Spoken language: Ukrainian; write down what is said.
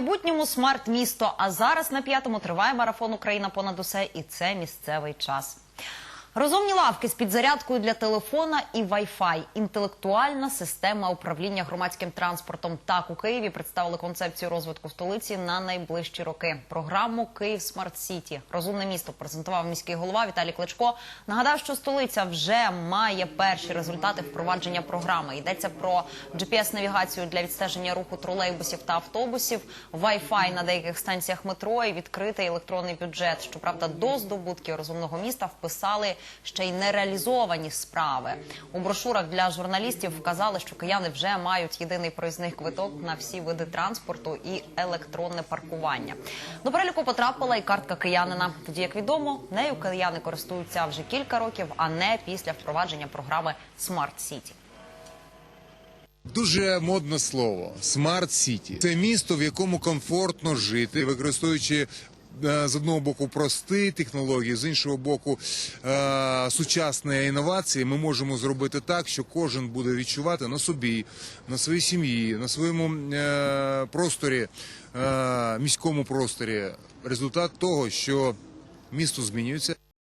майбутньому смарт-місто. А зараз на п'ятому триває марафон Україна понад усе, і це місцевий час. Розумні лавки з підзарядкою для телефона і Wi-Fi. Інтелектуальна система управління громадським транспортом. Так у Києві представили концепцію розвитку столиці на найближчі роки. Програму Київ Смарт Сіті. Розумне місто презентував міський голова Віталій Кличко. Нагадав, що столиця вже має перші результати впровадження програми. Йдеться про GPS-навігацію для відстеження руху тролейбусів та автобусів, Wi-Fi на деяких станціях метро і відкритий електронний бюджет. Щоправда, до здобутків розумного міста вписали ще й нереалізовані справи. У брошурах для журналістів вказали, що кияни вже мають єдиний проїзний квиток на всі види транспорту і електронне паркування. До переліку потрапила і картка киянина. Тоді, як відомо, нею кияни користуються вже кілька років, а не після впровадження програми Smart City. Дуже модне слово Смарт Сіті. Це місто, в якому комфортно жити, використовуючи. Е, З одного боку прості технології, з іншого боку е, сучасні інновації, ми можемо зробити так, що кожен буде відчувати на собі, на своїй сім'ї, на своєму е, просторі, міському просторі результат того, що місто змінюється.